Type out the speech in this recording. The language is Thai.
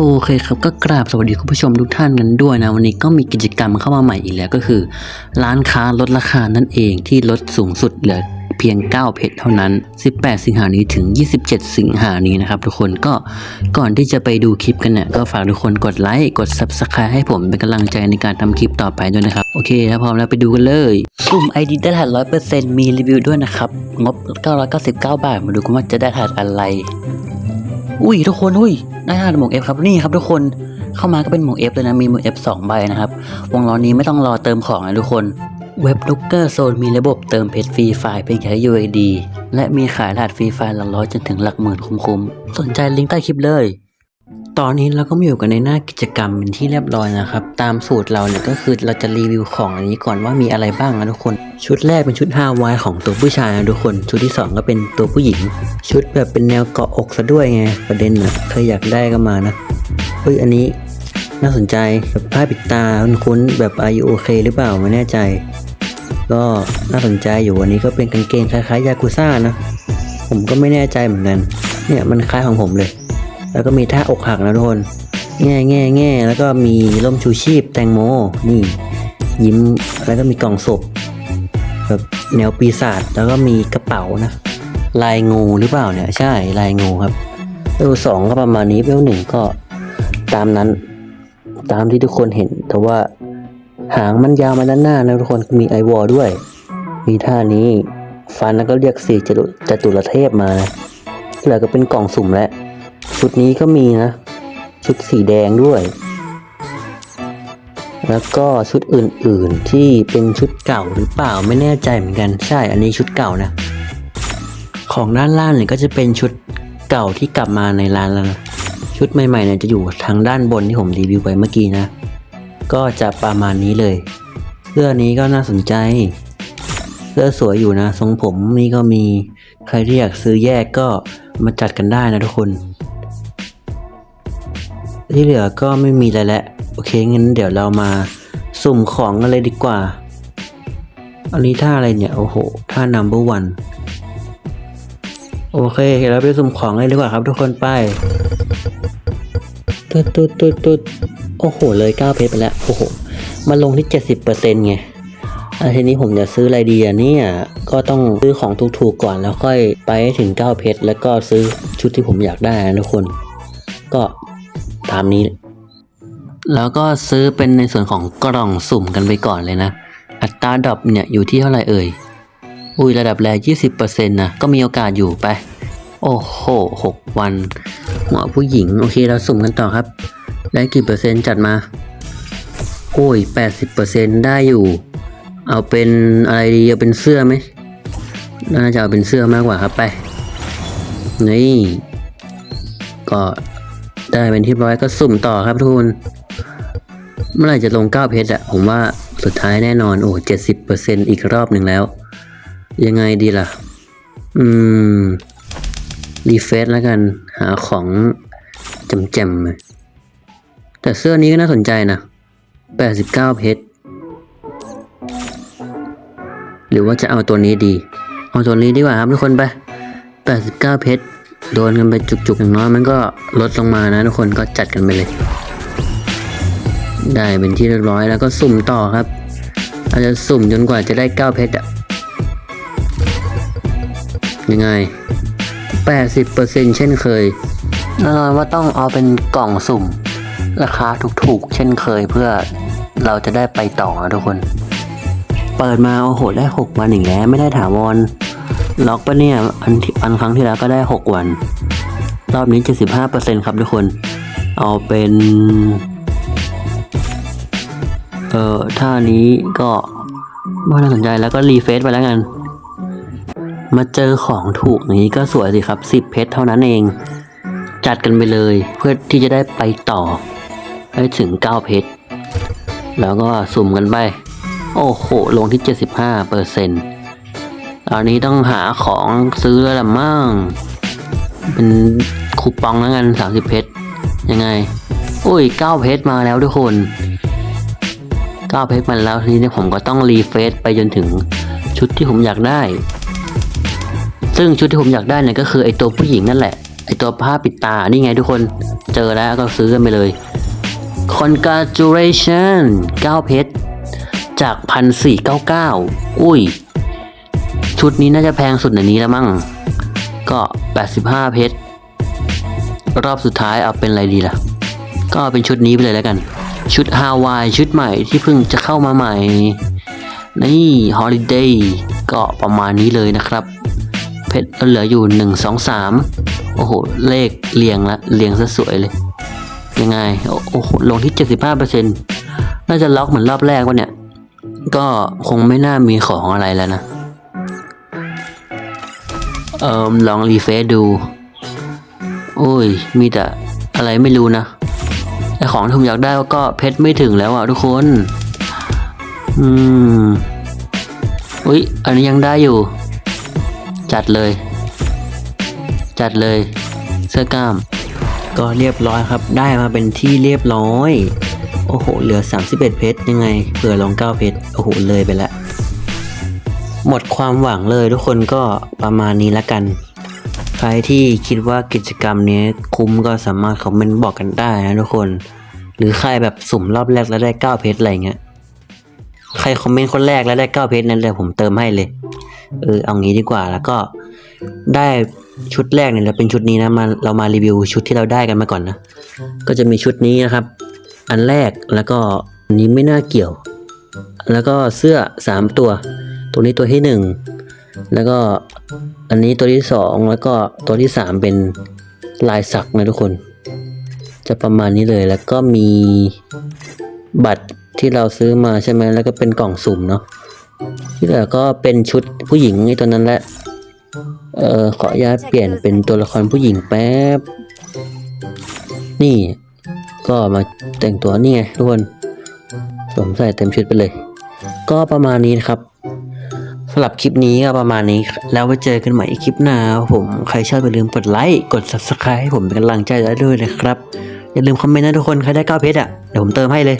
โอเคครับก็กราบสวัสดีคุณผู้ชมทุกท่านกันด้วยนะ วันนี้ก็มีกิจกรรมเข้ามาใหม่อีกแล้วก็คือ ร้านค้าลดราคานั่นเองที่ลดสูงสุดเหลือเพียง 9 เพจเท่านั้น 18 สิงหานี้ถึง 27 สิงหานี้นะครับทุกคนก็ก่อนที่จะไปดูคลิปกันเนี่ยก็ฝากทุกคนกดไลค์กด Subscribe ให้ผมเป็นกำลังใจในการทำคลิปต่อไปด้วยนะครับ โอเคถ้าพร้อมแล้วไปดูกันเลยสุ่ม ID ได้รหัส100%มีรีวิวด้วยนะครับ งบ 999 บาท มาดูกันว่าจะได้รหัสอะไร อุ้ยทุกคนอุ้ย ได้รหัสหมวกเอฟครับนี่ครับทุกคนเข้ามาก็เป็นหมวกเอฟเลยนะมีหมวกเอฟสองใบนะครับวงล้อนี้ไม่ต้องรอเติมของนะทุกคนเว็บลูกเกอร์โซนมีระบบเติมเพชรฟรีไฟล์เพียงแค่ UID และมีขายรหัสฟรีไฟล์หลักร้อยจนถึงหลักหมื่นคุ้มๆ สนใจลิงก์ใต้คลิปเลย ตอนนี้เราก็มาอยู่กันในหน้ากิจกรรมเป็นที่เรียบร้อยนะครับ ตามสูตรเราเนี่ยก็คือเราจะรีวิวของอันนี้ก่อนว่ามีอะไรบ้างนะทุกคน ชุดแรกเป็นชุดฮาวายของตัวผู้ชายนะทุกคน ชุดที่สองก็เป็นตัวผู้หญิง ชุดแบบเป็นแนวเกาะอกซะด้วยไงประเด็นนะใครอยากได้ก็มานะเฮ้ยอันนี้น่าสนใจแบบผ้าปิดตาคุ้นๆแบบอายุโอเคหรือเปล่าไม่แน่ใจ ก็น่าสนใจอยู่อันนี้ก็เป็นกางเกงคล้ายๆยากุซ่านะผมก็ไม่แน่ใจเหมือนกันเนี่ยมันคล้ายของผมเลย แล้วก็มีท่าอกหักนะทุกคน แง่แง่แง่แล้วก็มีร่มชูชีพแตงโม นี่ ยิ้ม แล้วก็มีกล่องศพ แบบแนวปีศาจ แล้วก็มีกระเป๋านะ ลายงูหรือเปล่าเนี่ย ใช่ ลายงูครับเวลสองก็ประมาณนี้เวลหนึ่งก็ตามนั้น ตามที่ทุกคนเห็น แต่ว่าหางมันยาวมาด้านหน้านะทุกคน มีไอวอลด้วย มีท่านี้ ฟันแล้วก็เรียกสี่จตุจตุรเทพมานะเหลือก็เป็นกล่องสุ่มแล้ว ชุดนี้ก็มีนะ ชุดสีแดงด้วย แล้วก็ชุดอื่นๆที่เป็นชุดเก่าหรือเปล่าไม่แน่ใจเหมือนกันใช่อันนี้ชุดเก่านะ ของด้านล่างเนี่ยก็จะเป็นชุดเก่าที่กลับมาในร้านแล้วนะชุดใหม่ๆเนี่ยจะอยู่ทางด้านบนที่ผมรีวิวไปเมื่อกี้นะ ก็จะประมาณนี้เลยเสื้อนี้ก็น่าสนใจ เสื้อสวยอยู่นะ ทรงผมนี่ก็มี ใครที่อยากซื้อแยกก็มาจัดกันได้นะทุกคน ที่เหลือก็ไม่มีอะไรแล้วโอเคงั้นเดี๋ยวเรามาสุ่มของกันเลยดีกว่า อันนี้ท่าอะไรเนี่ย โอ้โห ท่า number one โอเคเราไปสุ่มของเลยดีกว่าครับทุกคนไปตุ๊ดตุ๊ดตุ๊ดตุ๊ดโอ้โห เลย9เพชรไปแล้ว โอ้โห มาลงที่ 70%ไงอะทีนี้ผมจะซื้ออะไรดีอะเนี่ย ก็ต้องซื้อของถูกๆก่อนแล้วค่อยไปถึง 9 เพชร แล้วก็ซื้อชุดที่ผมอยากได้นะทุกคน ก็ ตามนี้ แล้วก็ซื้อเป็นในส่วนของกล่องสุ่มกันไปก่อนเลยนะ อัตราดรอปเนี่ยอยู่ที่เท่าไหร่เอ่ย อุ้ยระดับแรก20%นะ ก็มีโอกาสอยู่ไป โอ้โหหกวันหัวผู้หญิง โอเคเราสุ่มกันต่อครับ ได้กี่เปอร์เซ็นต์จัดมา โอ้ย 80%ได้อยู่ เอาเป็นอะไรดี เอาเป็นเสื้อไหม น่าจะเอาเป็นเสื้อมากกว่าครับไป นี่ ก็ ได้เป็นที่ร้อยก็สุ่มต่อครับทุกคนเมื่อไหร่จะลง9เพชรอะผมว่าสุดท้ายแน่นอนโอ้เจ็ดสิบเปอร์เซ็นอีกรอบหนึ่งแล้ว ยังไงดีล่ะ อืมรีเฟซแล้วกันหาของจำแจมเลยแต่เสื้อนี้ก็น่าสนใจนะ89เพชรหรือว่าจะเอาตัวนี้ดี เอาตัวนี้ดีกว่าครับทุกคนไป89เพชร โดนกันไปจุกๆอย่างน้อยมันก็ลดลงมานะทุกคนก็จัดกันไปเลย ได้เป็นที่เรียบร้อยแล้วก็สุ่มต่อครับ อาจจะสุ่มจนกว่าจะได้9เพชรอะยังไง 80%เช่นเคยแน่นอนว่าต้องเอาเป็นกล่องสุ่ม ราคาถูกๆ เช่นเคยเพื่อเราจะได้ไปต่อนะทุกคน เปิดมาโอ้โหได้6วันอีกแล้วไม่ได้ถาวร ล็อกปะเนี่ยอันอันครั้งที่แล้วก็ได้ 6 วัน รอบนี้ 75%ครับทุกคน เอาเป็น เอ่อท่านี้ก็ไม่น่าสนใจแล้วก็รีเฟซไปแล้วกัน มาเจอของถูกอย่างนี้ก็สวยสิครับ 10 เพชรเท่านั้นเอง จัดกันไปเลยเพื่อที่จะได้ไปต่อ ให้ถึง 9 เพชร แล้วก็สุ่มกันไป โอ้โห ลงที่ 75เปอร์เซ็นต์ อันนี้ต้องหาของซื้อแล้วละมั่งเป็นคูปองแล้วกัน30เพชรยังไง อุ้ย9เพชรมาแล้วทุกคน9เพชรมาแล้วทีนี้ผมก็ต้องรีเฟซไปจนถึงชุดที่ผมอยากได้ ซึ่งชุดที่ผมอยากได้เนี่ยก็คือไอตัวผู้หญิงนั่นแหละไอตัวผ้าปิดตา นี่ไงทุกคนเจอแล้วก็ซื้อกันไปเลย congratulation 9เพชรจาก 1499 อุ้ย ชุดนี้น่าจะแพงสุดในนี้แล้วมั้ง ก็ 85 เพชร รอบสุดท้ายเอาเป็นอะไรดีล่ะ ก็เอาเป็นชุดนี้ไปเลยแล้วกัน ชุดฮาวายชุดใหม่ที่เพิ่งจะเข้ามาใหม่ นี่ฮอลิเดย์ก็ประมาณนี้เลยนะครับ เพชรเหลืออยู่หนึ่งสองสามโอ้โห เลขเรียงละเรียงซะสวยเลย ยังไง โอ้โห ลงที่เจ็ดสิบห้าเปอร์เซ็นน่าจะล็อกเหมือนรอบแรกวะเนี่ย ก็คงไม่น่ามีของอะไรแล้วนะ เอิมลองรีเฟซดู โอ้ย มีแต่อะไรไม่รู้นะไอของที่ผมอยากได้ก็เพชรไม่ถึงแล้วอะทุกคน อืม อุ้ย อันนี้ยังได้อยู่ จัดเลย จัดเลย เสื้อกล้าม ก็เรียบร้อยครับ ได้มาเป็นที่เรียบร้อย โอ้โห เหลือ 31 เพชรยังไงเผื่อลอง 9 เพชร โอ้โห เลยไปแล้ว หมดความหวังเลยทุกคนก็ประมาณนี้ละกัน ใครที่คิดว่ากิจกรรมนี้คุ้มก็สามารถคอมเมนต์บอกกันได้นะทุกคน หรือใครแบบสุ่มรอบแรกแล้วได้ 9 เพชรอะไรเงี้ยใครคอมเมนต์คนแรกแล้วได้ 9 เพชรนั้นเลยผมเติมให้เลย เออเอางี้ดีกว่าแล้วก็ได้ชุดแรกเนี่ยเราเป็นชุดนี้นะมาเรามารีวิวชุดที่เราได้กันมาก่อนนะ ก็จะมีชุดนี้นะครับ อันแรกแล้วก็อันนี้ไม่น่าเกี่ยว แล้วก็เสื้อสามตัว ตัวนี้ตัวที่หนึ่งแล้วก็อันนี้ตัวที่สองแล้วก็ตัวที่สามเป็นลายสักนะทุกคน จะประมาณนี้เลยแล้วก็มีบัตรที่เราซื้อมาใช่ไหมแล้วก็เป็นกล่องสุ่มเนาะที่เหลือก็เป็นชุดผู้หญิงไอ้ตัวนั้นแหละเอ่อขออนุญาตเปลี่ยนเป็นตัวละครผู้หญิงแป๊บ นี่ก็มาแต่งตัวนี่ไงทุกคนสวมใส่เต็มชุดไปเลย ก็ประมาณนี้นะครับ สำหรับคลิปนี้ก็ประมาณนี้ แล้วไว้เจอกันใหม่อีกคลิปหน้าผมใครชอบอย่าลืมกดไลค์กด subscribe ให้ผมเป็นกำลังใจได้ด้วยนะครับ อย่าลืมคอมเมนต์นะทุกคนใครได้9เพชรอะเดี๋ยวผมเติมให้เลย